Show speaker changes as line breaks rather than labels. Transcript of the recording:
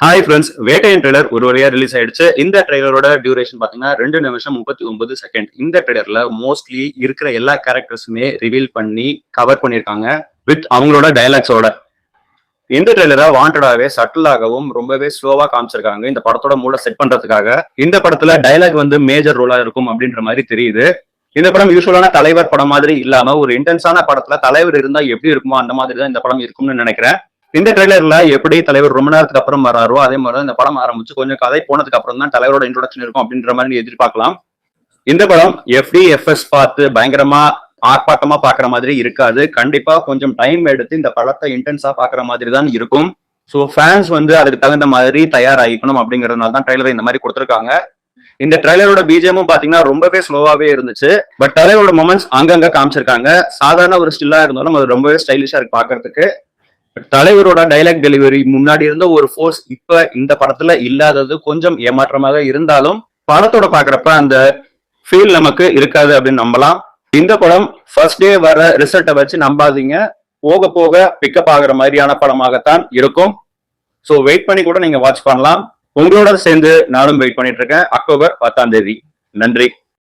Hi friends Vettaiyan trailer ஒரு வழியா release ஆயிடுச்சு. இந்த ட்ரெய்லரோட டியூரேஷன் பாத்தீங்கன்னா ரெண்டு நிமிஷம் முப்பத்தி ஒன்பது செகண்ட் இந்த ட்ரெய்லர்ல மோஸ்ட்லி இருக்கிற எல்லா கேரக்டர்ஸுமே ரிவீல் பண்ணி கவர் பண்ணியிருக்காங்க வித் அவங்களோட டைலாக்ஸோட இந்த ட்ரெய்லரை வாண்டடாவே சட்டிலாகவும் ரொம்பவே ஸ்லோவா காமிச்சிருக்காங்க. இந்த படத்தோட மூட செட் பண்றதுக்காக. இந்த படத்துல டைலாக் வந்து மேஜர் ரோலா இருக்கும் அப்படின்ற மாதிரி தெரியுது. இந்த படம் யூஸ்வலான தலைவர் படம் மாதிரி இல்லாம ஒரு இன்டென்ஸான படத்துல தலைவர் இருந்தா எப்படி இருக்குமோ அந்த மாதிரி தான் இந்த படம் இருக்கும்னு நினைக்கிறேன். இந்த ட்ரெய்லர்ல எப்படி தலைவர் ரொம்ப நேரத்துக்கு அப்புறம் வராரோ அதே மாதிரி இந்த படம் ஆரம்பிச்சு கொஞ்சம் கதை போனதுக்கு அப்புறம் தான் தலைவரோட இன்ட்ரோடக்ஷன் இருக்கும் அப்படின்ற மாதிரி நீ எதிர்பார்க்கலாம். இந்த படம் எஃப்டி எஃப்எஸ் பார்த்து பயங்கரமா ஆர்ப்பாட்டமா பாக்குற மாதிரி இருக்காது. கண்டிப்பா கொஞ்சம் டைம் எடுத்து இந்த படத்தை இன்டென்ஸா பாக்குற மாதிரி தான் இருக்கும். ஸோ ஃபேன்ஸ் வந்து அதுக்கு தகுந்த மாதிரி தயாராகிக்கணும் அப்படிங்கறதுனால தான் ட்ரெய்லரை இந்த மாதிரி கொடுத்துருக்காங்க. இந்த ட்ரெய்லரோட பிஜிஎமும் பாத்தீங்கன்னா ரொம்பவே ஸ்லோவாவே இருந்துச்சு. பட் தலைவரோட மொமெண்ட்ஸ் அங்கங்க காமிச்சிருக்காங்க. சாதாரண ஒரு ஸ்டில்லா இருந்தாலும் அது ரொம்பவே ஸ்டைலிஷா இருக்கு பாக்குறதுக்கு தலைவரோட டைலாக் டெலிவரி முன்னாடி இருந்த ஒரு ஃபோர்ஸ் இப்ப இந்த படத்துல இல்லாதது கொஞ்சம் ஏமாற்றமாக இருந்தாலும் படத்தோட பாக்குறப்ப அந்த ஃபீல் நமக்கு இருக்காது அப்படின்னு நம்பலாம். இந்த படம் ஃபர்ஸ்ட் டே வர ரிசல்ட்டை வச்சு நம்பாதீங்க. போக போக பிக்கப் ஆகுற மாதிரியான படமாகத்தான் இருக்கும். ஸோ வெயிட் பண்ணி கூட நீங்க வாட்ச் பண்ணலாம். உங்களோட சேர்ந்து நானும் வெயிட் பண்ணிட்டு இருக்கேன். அக்டோபர் பத்தாம் தேதி. நன்றி.